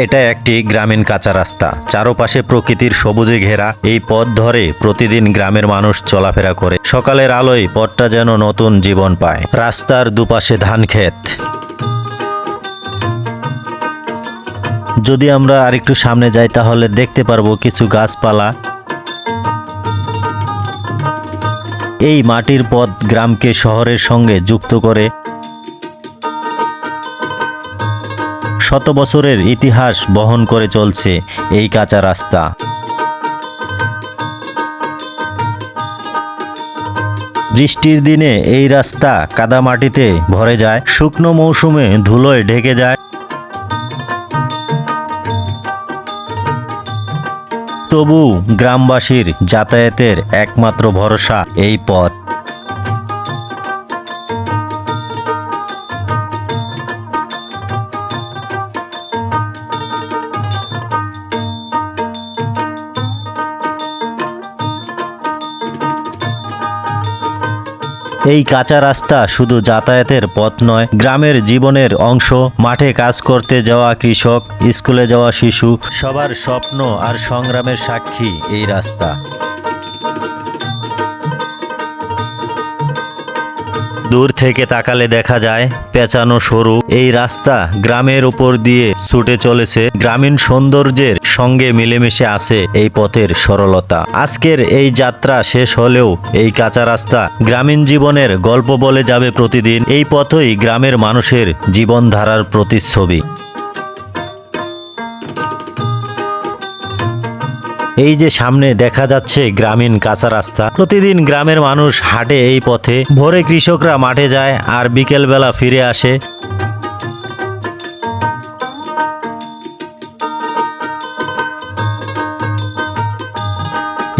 এটা একটি গ্রামীণ কাঁচা রাস্তা। চারপাশে প্রকৃতির সবুজে ঘেরা এই পথ ধরে প্রতিদিন গ্রামের মানুষ চলাফেরা করে। সকালের আলোয় পথটা যেন নতুন জীবন পায়। রাস্তার দুপাশে ধান ক্ষেত। যদি আমরা আরেকটু সামনে যাই, তাহলে দেখতে পারব কিছু গাছপালা। এই মাটির পথ গ্রামকে শহরের সঙ্গে যুক্ত করে শত বছরের ইতিহাস বহন করে চলছে এই কাঁচা রাস্তা। বৃষ্টির দিনে এই রাস্তা কাদামাটিতে ভরে যায়, শুকনো মৌসুমে ধুলোয় ঢেকে যায়। তবু গ্রামবাসীর যাতায়াতের একমাত্র ভরসা এই পথ। এই কাঁচা রাস্তা শুধু যাতায়াতের পথ নয়, গ্রামের জীবনের অংশ। মাঠে কাজ করতে যাওয়া কৃষক, স্কুলে যাওয়া শিশু, সবার স্বপ্ন আর সংগ্রামের সাক্ষী এই রাস্তা। দূর থেকে তাকালে দেখা যায়, পেঁচানো সরু। এই রাস্তা গ্রামের উপর দিয়ে ছুটে চলেছে গ্রামীণ সৌন্দর্যের সঙ্গে মিলেমিশে আছে এই পথের সরলতা। আজকের এই যাত্রা শেষ হলেও এই কাঁচা রাস্তা গ্রামীণ জীবনের গল্প বলে যাবে প্রতিদিন। এই পথই গ্রামের মানুষের জীবনধারার প্রতিচ্ছবি। এই যে সামনে দেখা যাচ্ছে গ্রামীণ কাঁচা রাস্তা, প্রতিদিন গ্রামের মানুষ হাটে এই পথে। ভোরে কৃষকরা মাঠে যায় আর বিকেলবেলা ফিরে আসে।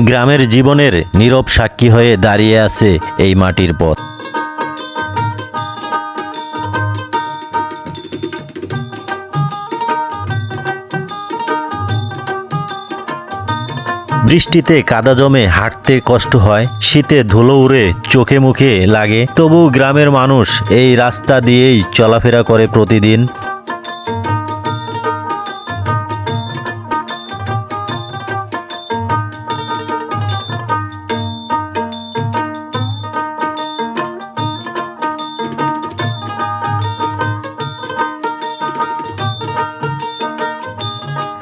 গ্রামের জীবনের নীরব সাক্ষী হয়ে দাঁড়িয়ে আছে এই মাটির পথ। বৃষ্টিতে কাদা জমে হাঁটতে কষ্ট হয়, শীতে ধুলো উড়ে চোখে মুখে লাগে, তবু গ্রামের মানুষ এই রাস্তা দিয়েই চলাফেরা করে প্রতিদিন।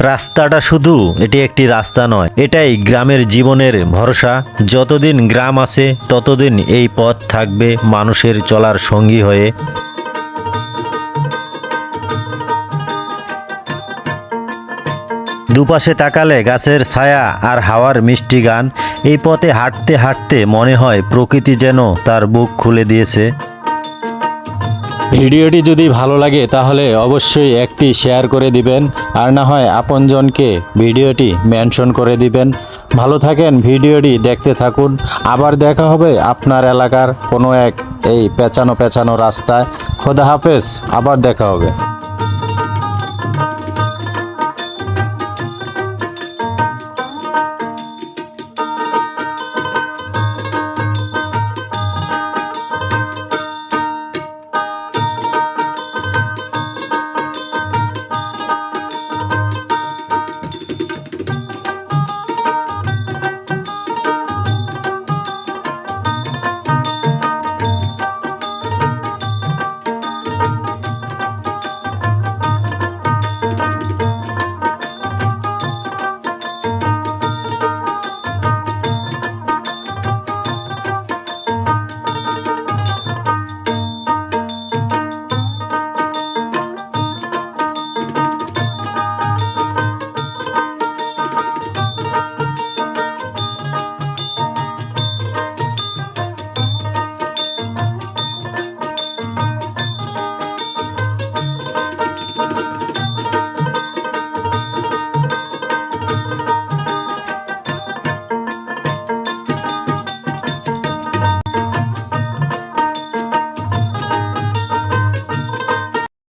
রাস্তাটা শুধু এটি একটি রাস্তা নয়, এটাই গ্রামের জীবনের ভরসা। যতদিন গ্রাম আছে, ততদিন এই পথ থাকবে মানুষের চলার সঙ্গী হয়ে। দুপাশে তাকালে গাছের ছায়া আর হাওয়ার মিষ্টি গান। এই পথে হাঁটতে হাঁটতে মনে হয় প্রকৃতি যেন তার বুক খুলে দিয়েছে। ভিডিওটি যদি ভালো লাগে তাহলে অবশ্যই একটি শেয়ার করে দিবেন, আর না হয় আপনজনকে ভিডিওটি মেনশন করে দিবেন। ভালো থাকেন, ভিডিওটি দেখতে থাকুন। আবার দেখা হবে আপনার এলাকার কোনো এক এই পেঁচানো পেঁচানো রাস্তায়। খোদা হাফেজ, আবার দেখা হবে।